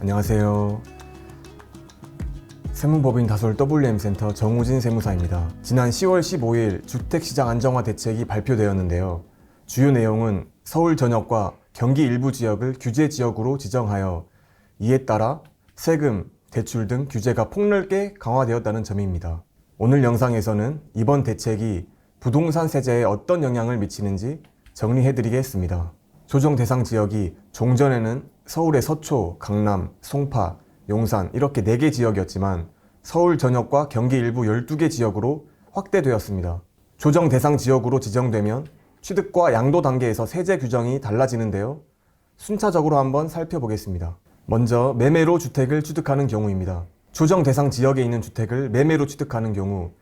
안녕하세요. 세무법인 다솔 WM센터 정우진 세무사입니다. 지난 10월 15일 주택시장 안정화 대책이 발표되었는데요. 주요 내용은 서울 전역과 경기 일부 지역을 규제 지역으로 지정하여 이에 따라 세금, 대출 등 규제가 폭넓게 강화되었다는 점입니다. 오늘 영상에서는 이번 대책이 부동산 세제에 어떤 영향을 미치는지 정리해드리겠습니다. 조정 대상 지역이 종전에는 서울의 서초, 강남, 송파, 용산 이렇게 4개 지역이었지만 서울 전역과 경기 일부 12개 지역으로 확대되었습니다. 조정 대상 지역으로 지정되면 취득과 양도 단계에서 세제 규정이 달라지는데요. 순차적으로 한번 살펴보겠습니다. 먼저 매매로 주택을 취득하는 경우입니다. 조정 대상 지역에 있는 주택을 매매로 취득하는 경우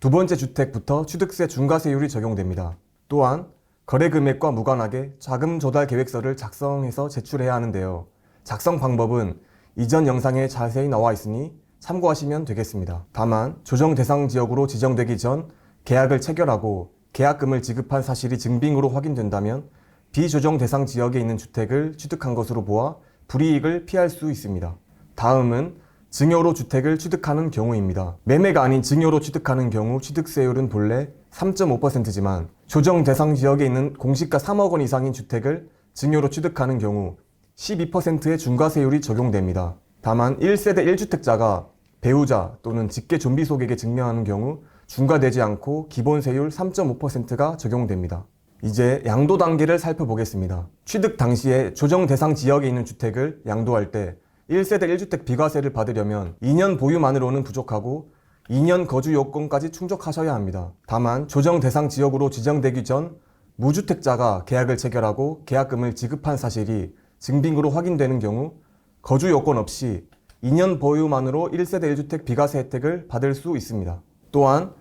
두 번째 주택부터 취득세 중과세율이 적용됩니다. 또한 거래 금액과 무관하게 자금 조달 계획서를 작성해서 제출해야 하는데요. 작성 방법은 이전 영상에 자세히 나와 있으니 참고하시면 되겠습니다. 다만 조정 대상 지역으로 지정되기 전 계약을 체결하고 계약금을 지급한 사실이 증빙으로 확인된다면 비조정 대상 지역에 있는 주택을 취득한 것으로 보아 불이익을 피할 수 있습니다. 다음은 증여로 주택을 취득하는 경우입니다. 매매가 아닌 증여로 취득하는 경우 취득세율은 본래 3.5%지만 조정 대상 지역에 있는 공시가 3억 원 이상인 주택을 증여로 취득하는 경우 12%의 중과세율이 적용됩니다. 다만 1세대 1주택자가 배우자 또는 직계 좀비 속에게 증명하는 경우 중과되지 않고 기본세율 3.5%가 적용됩니다. 이제 양도 단계를 살펴보겠습니다. 취득 당시에 조정 대상 지역에 있는 주택을 양도할 때 1세대 1주택 비과세를 받으려면 2년 보유만으로는 부족하고 2년 거주 요건까지 충족하셔야 합니다. 다만 조정 대상 지역으로 지정되기 전 무주택자가 계약을 체결하고 계약금을 지급한 사실이 증빙으로 확인되는 경우 거주 요건 없이 2년 보유만으로 1세대 1주택 비과세 혜택을 받을 수 있습니다. 또한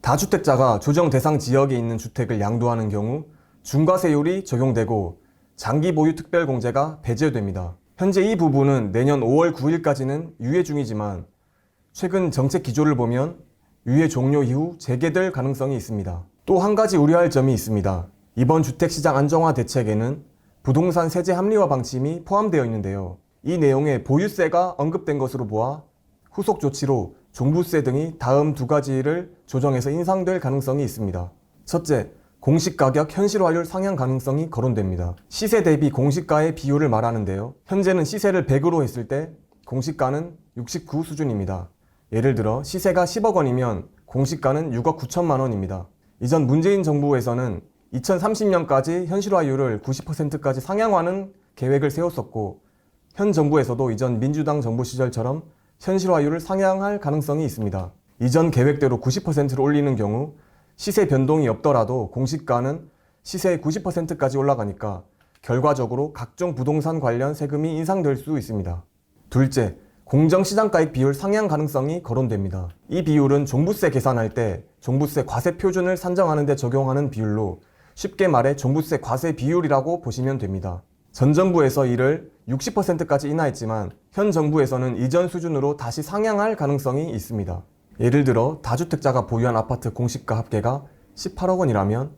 다주택자가 조정 대상 지역에 있는 주택을 양도하는 경우 중과세율이 적용되고 장기 보유 특별 공제가 배제됩니다. 현재 이 부분은 내년 5월 9일까지는 유예 중이지만 최근 정책 기조를 보면 유예 종료 이후 재개될 가능성이 있습니다. 또 한 가지 우려할 점이 있습니다. 이번 주택시장 안정화 대책에는 부동산 세제 합리화 방침이 포함되어 있는데요. 이 내용에 보유세가 언급된 것으로 보아 후속 조치로 종부세 등이 다음 두 가지를 조정해서 인상될 가능성이 있습니다. 첫째, 공시가격 현실화율 상향 가능성이 거론됩니다. 시세 대비 공시가의 비율을 말하는데요. 현재는 시세를 100으로 했을 때 공시가는 69 수준입니다. 예를 들어 시세가 10억 원이면 공시가는 6억 9천만 원입니다. 이전 문재인 정부에서는 2030년까지 현실화율을 90%까지 상향하는 계획을 세웠었고 현 정부에서도 이전 민주당 정부 시절처럼 현실화율을 상향할 가능성이 있습니다. 이전 계획대로 90%로 올리는 경우 시세 변동이 없더라도 공시가는 시세의 90%까지 올라가니까 결과적으로 각종 부동산 관련 세금이 인상될 수 있습니다. 둘째, 공정시장가액 비율 상향 가능성이 거론됩니다. 이 비율은 종부세 계산할 때 종부세 과세 표준을 산정하는 데 적용하는 비율로 쉽게 말해 종부세 과세 비율이라고 보시면 됩니다. 전 정부에서 이를 60%까지 인하했지만 현 정부에서는 이전 수준으로 다시 상향할 가능성이 있습니다. 예를 들어 다주택자가 보유한 아파트 공시가 합계가 18억 원이라면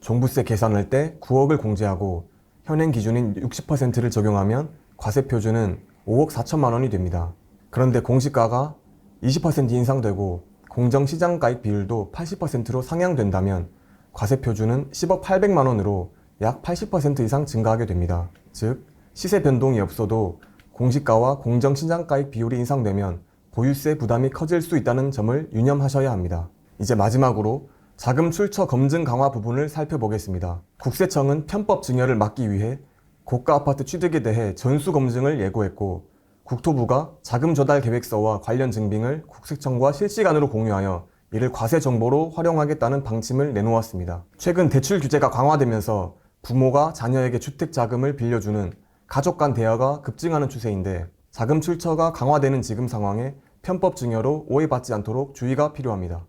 종부세 계산할 때 9억을 공제하고 현행 기준인 60%를 적용하면 과세 표준은 5억 4천만 원이 됩니다. 그런데 공시가가 20% 인상되고 공정시장 가액 비율도 80%로 상향된다면 과세 표준은 10억 800만 원으로 약 80% 이상 증가하게 됩니다. 즉, 시세 변동이 없어도 공시가와 공정시장 가액 비율이 인상되면 보유세 부담이 커질 수 있다는 점을 유념하셔야 합니다. 이제 마지막으로 자금 출처 검증 강화 부분을 살펴보겠습니다. 국세청은 편법 증여를 막기 위해 고가 아파트 취득에 대해 전수 검증을 예고했고 국토부가 자금 조달 계획서와 관련 증빙을 국세청과 실시간으로 공유하여 이를 과세 정보로 활용하겠다는 방침을 내놓았습니다. 최근 대출 규제가 강화되면서 부모가 자녀에게 주택 자금을 빌려주는 가족 간 대여가 급증하는 추세인데 자금 출처가 강화되는 지금 상황에 편법 증여로 오해받지 않도록 주의가 필요합니다.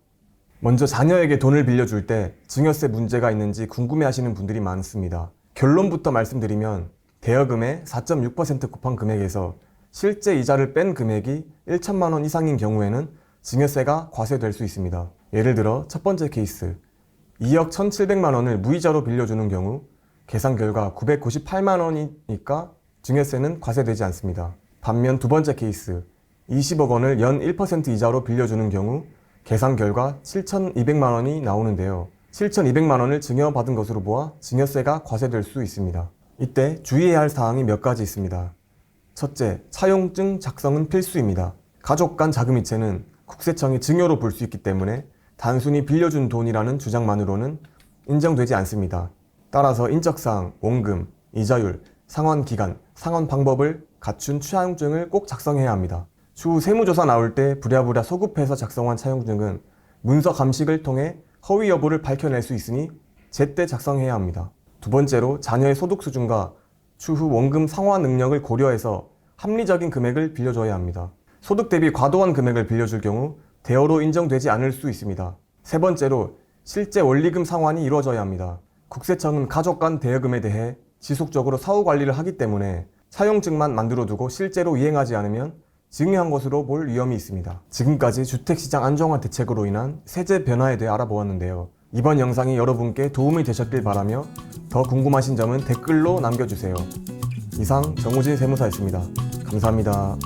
먼저 자녀에게 돈을 빌려줄 때 증여세 문제가 있는지 궁금해하시는 분들이 많습니다. 결론부터 말씀드리면 대여금의 4.6% 곱한 금액에서 실제 이자를 뺀 금액이 1천만 원 이상인 경우에는 증여세가 과세될 수 있습니다. 예를 들어 첫 번째 케이스 2억 1,700만 원을 무이자로 빌려주는 경우 계산 결과 998만 원이니까 증여세는 과세되지 않습니다. 반면 두 번째 케이스 20억 원을 연 1% 이자로 빌려주는 경우 계산 결과 7,200만 원이 나오는데요. 7,200만 원을 증여받은 것으로 보아 증여세가 과세될 수 있습니다. 이때 주의해야 할 사항이 몇 가지 있습니다. 첫째, 차용증 작성은 필수입니다. 가족 간 자금이체는 국세청이 증여로 볼 수 있기 때문에 단순히 빌려준 돈이라는 주장만으로는 인정되지 않습니다. 따라서 인적사항, 원금, 이자율, 상환 기간, 상환 방법을 갖춘 차용증을 꼭 작성해야 합니다. 추후 세무조사 나올 때 부랴부랴 소급해서 작성한 차용증은 문서 감식을 통해 허위 여부를 밝혀낼 수 있으니 제때 작성해야 합니다. 두 번째로 자녀의 소득 수준과 추후 원금 상환 능력을 고려해서 합리적인 금액을 빌려줘야 합니다. 소득 대비 과도한 금액을 빌려줄 경우 대여로 인정되지 않을 수 있습니다. 세 번째로 실제 원리금 상환이 이루어져야 합니다. 국세청은 가족 간 대여금에 대해 지속적으로 사후 관리를 하기 때문에 차용증만 만들어두고 실제로 이행하지 않으면 증여한 것으로 볼 위험이 있습니다. 지금까지 주택시장 안정화 대책으로 인한 세제 변화에 대해 알아보았는데요. 이번 영상이 여러분께 도움이 되셨길 바라며 더 궁금하신 점은 댓글로 남겨주세요. 이상 정우진 세무사였습니다. 감사합니다.